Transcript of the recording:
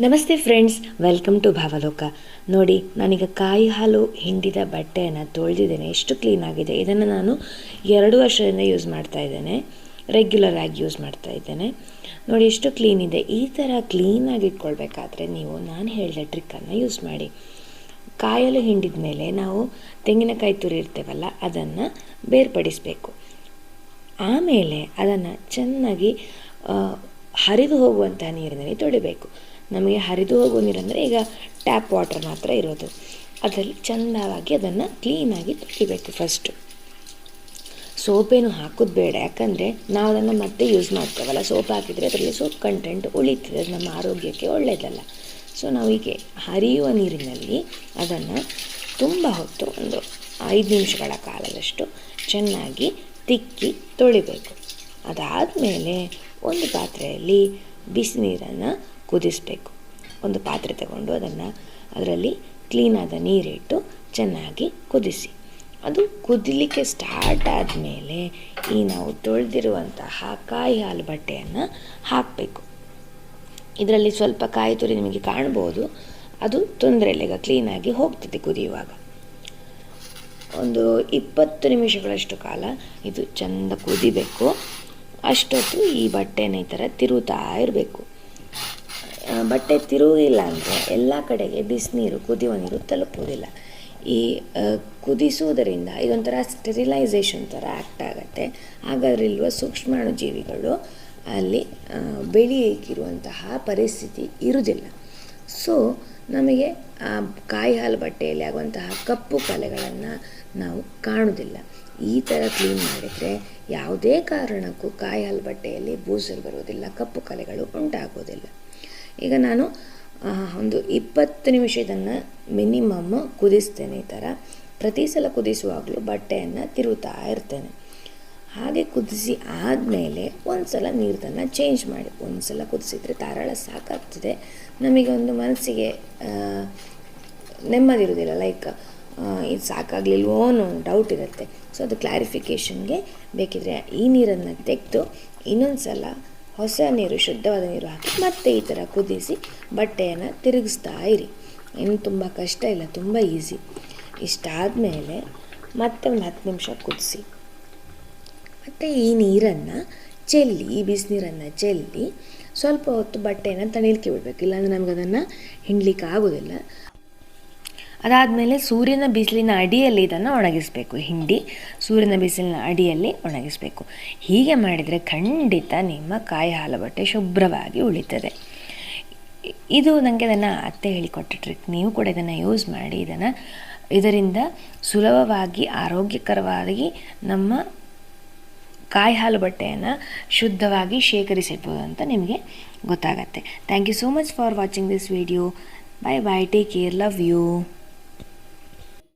ನಮಸ್ತೆ friends, welcome to Bhavaloka. ನೋಡಿ, ನಾನೀಗ ಕಾಯಿ ಹಾಲು ಹಿಂಡಿದ ಬಟ್ಟೆಯನ್ನು ತೊಳೆದಿದ್ದೇನೆ. ಎಷ್ಟು ಕ್ಲೀನ್ ಆಗಿದೆ? ಇದನ್ನು ನಾನು ಎರಡು ವರ್ಷದಿಂದ ಯೂಸ್ ಮಾಡ್ತಾ ಇದ್ದೇನೆ. ರೆಗ್ಯುಲರ್ ಆಗಿ ಯೂಸ್ ಮಾಡ್ತಾ ಇದ್ದೇನೆ. ನೋಡಿ, ಎಷ್ಟು ಕ್ಲೀನ್ ಇದೆ. ಈ ಥರ ಕ್ಲೀನಾಗಿ ಇಟ್ಕೊಳ್ಬೇಕಾದ್ರೆ ನೀವು ನಾನು ಹೇಳಿದ ಟ್ರಿಕ್ಕನ್ನು ಯೂಸ್ ಮಾಡಿ. ಕಾಯಲು ಹಿಂಡಿದ ಮೇಲೆ ನಾವು ತೆಂಗಿನಕಾಯಿ ತುರಿ ಇರ್ತೇವಲ್ಲ, ಅದನ್ನು ಬೇರ್ಪಡಿಸಬೇಕು. ಆಮೇಲೆ ಅದನ್ನು ಚೆನ್ನಾಗಿ ಹರಿದು ಹೋಗುವಂತಹ ನೀರಿನಲ್ಲಿ ತೊಳಿಬೇಕು. ನಮಗೆ ಹರಿದು ಹೋಗುವ ನೀರಂದರೆ ಈಗ ಟ್ಯಾಪ್ ವಾಟರ್ ಮಾತ್ರ ಇರೋದು. ಅದರಲ್ಲಿ ಚೆಂದವಾಗಿ ಅದನ್ನು ಕ್ಲೀನಾಗಿ ತೊಳಿಬೇಕು ಫಸ್ಟು ಸೋಪೇನು ಹಾಕೋದು ಬೇಡ, ಯಾಕಂದರೆ ನಾವು ಅದನ್ನು ಮತ್ತೆ ಯೂಸ್ ಮಾಡ್ತೇವಲ್ಲ, ಸೋಪ್ ಹಾಕಿದರೆ ಅದರಲ್ಲಿ ಸೋಪ್ ಕಂಟೆಂಟ್ ಉಳಿತದೆ, ಅದು ನಮ್ಮ ಆರೋಗ್ಯಕ್ಕೆ ಒಳ್ಳೆಯದಲ್ಲ ಸೊ ನಾವು ಹೀಗೆ ಹರಿಯುವ ನೀರಿನಲ್ಲಿ ಅದನ್ನು ತುಂಬ ಹೊತ್ತು ಒಂದು ಐದು ನಿಮಿಷಗಳ ಕಾಲದಷ್ಟು ಚೆನ್ನಾಗಿ ತಿಕ್ಕಿ ತೊಳಿಬೇಕು. ಅದಾದಮೇಲೆ ಒಂದು ಪಾತ್ರೆಯಲ್ಲಿ ಬಿಸಿ ನೀರನ್ನು ಕುದಿಸಬೇಕು. ಒಂದು ಪಾತ್ರೆ ತಗೊಂಡು ಅದನ್ನು ಅದರಲ್ಲಿ ಕ್ಲೀನಾದ ನೀರಿಟ್ಟು ಚೆನ್ನಾಗಿ ಕುದಿಸಿ. ಅದು ಕುದಿಲಿಕ್ಕೆ ಸ್ಟಾರ್ಟ್ ಆದಮೇಲೆ ಈ ನಾವು ತೊಳೆದಿರುವಂತಹ ಕಾಯಿ ಹಾಲು ಬಟ್ಟೆಯನ್ನು ಹಾಕಬೇಕು. ಇದರಲ್ಲಿ ಸ್ವಲ್ಪ ಕಾಯಿ ತುರಿ ನಿಮಗೆ ಕಾಣ್ಬೋದು. ಅದು ತೊಂದರೆ ಇಲ್ಲ ಈಗ ಕ್ಲೀನಾಗಿ ಹೋಗ್ತದೆ ಕುದಿಯುವಾಗ. ಒಂದು ಇಪ್ಪತ್ತು ನಿಮಿಷಗಳಷ್ಟು ಕಾಲ ಇದು ಚೆಂದ ಕುದಿಬೇಕು. ಅಷ್ಟೊತ್ತು ಈ ಬಟ್ಟೆನ ಈ ಥರ ತಿರುತಾ ಇರಬೇಕು. ಬಟ್ಟೆ ತಿರುಗಿಲ್ಲ ಅಂದರೆ ಎಲ್ಲ ಕಡೆಗೆ ಬಿಸಿನೀರು ಕುದಿಯುವ ನೀರು ತಲುಪುವುದಿಲ್ಲ. ಈ ಕುದಿಸುವುದರಿಂದ ಇದೊಂಥರ ಸ್ಟೆರಿಲೈಸೇಷನ್ ಥರ ಆ್ಯಕ್ಟ್ ಆಗುತ್ತೆ. ಹಾಗಾದ್ರಿಲ್ವ ಸೂಕ್ಷ್ಮಾಣುಜೀವಿಗಳು ಅಲ್ಲಿ ಬೆಳೆಯಕ್ಕಿರುವಂತಹ ಪರಿಸ್ಥಿತಿ ಇರುವುದಿಲ್ಲ. ಸೊ ನಮಗೆ ಆ ಕಾಯಿ ಹಾಲು ಬಟ್ಟೆಯಲ್ಲಿ ಆಗುವಂತಹ ಕಪ್ಪು ಕಲೆಗಳನ್ನು ನಾವು ಕಾಣುವುದಿಲ್ಲ. ಈ ಥರ ಕ್ಲೀನ್ ಮಾಡಿದರೆ ಯಾವುದೇ ಕಾರಣಕ್ಕೂ ಕಾಯಿ ಹಾಲು ಬಟ್ಟೆಯಲ್ಲಿ ಬೂಸರು ಬರುವುದಿಲ್ಲ, ಕಪ್ಪು ಕಲೆಗಳು ಉಂಟಾಗೋದಿಲ್ಲ ಈಗ ನಾನು ಒಂದು ಇಪ್ಪತ್ತು ನಿಮಿಷ ಇದನ್ನು ಮಿನಿಮಮ್ ಕುದಿಸ್ತೇನೆ ಈ ಥರ. ಪ್ರತಿ ಸಲ ಕುದಿಸುವಾಗಲೂ ಬಟ್ಟೆಯನ್ನು ತಿರುಗುತ್ತಾ ಇರ್ತೇನೆ. ಹಾಗೆ ಕುದಿಸಿ ಆದಮೇಲೆ ಒಂದು ಸಲ ನೀರನ್ನು ಚೇಂಜ್ ಮಾಡಿ. ಒಂದು ಸಲ ಕುದಿಸಿದರೆ ತಾರಾಳ ಸಾಕಾಗ್ತದೆ. ನಮಗೆ ಒಂದು ಮನಸ್ಸಿಗೆ ನೆಮ್ಮದಿ ಇರುವುದಿಲ್ಲ. ಲೈಕ್ ಇದು ಸಾಕಾಗಲಿಲ್ವೋ ಅನ್ನೋ ಡೌಟ್ ಇರುತ್ತೆ. ಸೊ ಅದು ಕ್ಲಾರಿಫಿಕೇಷನ್ಗೆ ಬೇಕಿದ್ರೆ ಈ ನೀರನ್ನು ತೆಗೆದು ಇನ್ನೊಂದು ಸಲ ಹೊಸ ನೀರು, ಶುದ್ಧವಾದ ನೀರು ಹಾಕಿ ಮತ್ತೆ ಈ ಥರ ಕುದಿಸಿ ಬಟ್ಟೆಯನ್ನು ತಿರುಗಿಸ್ತಾ ಇರಿ. ಏನು ತುಂಬ ಕಷ್ಟ ಇಲ್ಲ, ತುಂಬ ಈಸಿ ಇಷ್ಟಾದಮೇಲೆ ಮತ್ತೆ ಒಂದು ಹತ್ತು ನಿಮಿಷ ಕುದಿಸಿ. ಮತ್ತು ಈ ನೀರನ್ನು ಚೆಲ್ಲಿ, ಈ ಬಿಸಿನೀರನ್ನು ಚೆಲ್ಲಿ ಸ್ವಲ್ಪ ಹೊತ್ತು ಬಟ್ಟೆಯನ್ನು ತಣಿಲಿಕ್ಕೆ ಬಿಡಬೇಕು. ಇಲ್ಲಾಂದರೆ ನಮ್ಗೆ ಅದನ್ನು ಹಿಂಡ್ಲಿಕ್ಕೆ ಆಗೋದಿಲ್ಲ. ಅದಾದಮೇಲೆ ಸೂರ್ಯನ ಬಿಸಿಲಿನ ಅಡಿಯಲ್ಲಿ ಇದನ್ನು ಒಣಗಿಸಬೇಕು. ಹಿಂಡಿ ಸೂರ್ಯನ ಬಿಸಿಲಿನ ಅಡಿಯಲ್ಲಿ ಒಣಗಿಸಬೇಕು. ಹೀಗೆ ಮಾಡಿದರೆ ಖಂಡಿತ ನಿಮ್ಮ ಕಾಯಿ ಹಾಲು ಬಟ್ಟೆ ಶುಭ್ರವಾಗಿ ಉಳಿತದೆ. ಇದು ನನಗೆ ಅದನ್ನು ಅತ್ತೆ ಹೇಳಿಕೊಟ್ಟ ಟ್ರಿಕ್ ನೀವು ಕೂಡ ಇದನ್ನು ಯೂಸ್ ಮಾಡಿ ಇದನ್ನು ಇದರಿಂದ ಸುಲಭವಾಗಿ, ಆರೋಗ್ಯಕರವಾಗಿ ನಮ್ಮ ಕಾಯಿ ಹಾಲು ಬಟ್ಟೆಯನ್ನು ಶುದ್ಧವಾಗಿ ಶೇಖರಿಸಿಡ್ಬೋದು ಅಂತ ನಿಮಗೆ ಗೊತ್ತಾಗತ್ತೆ. Thank you so much for watching this video bye bye take care love you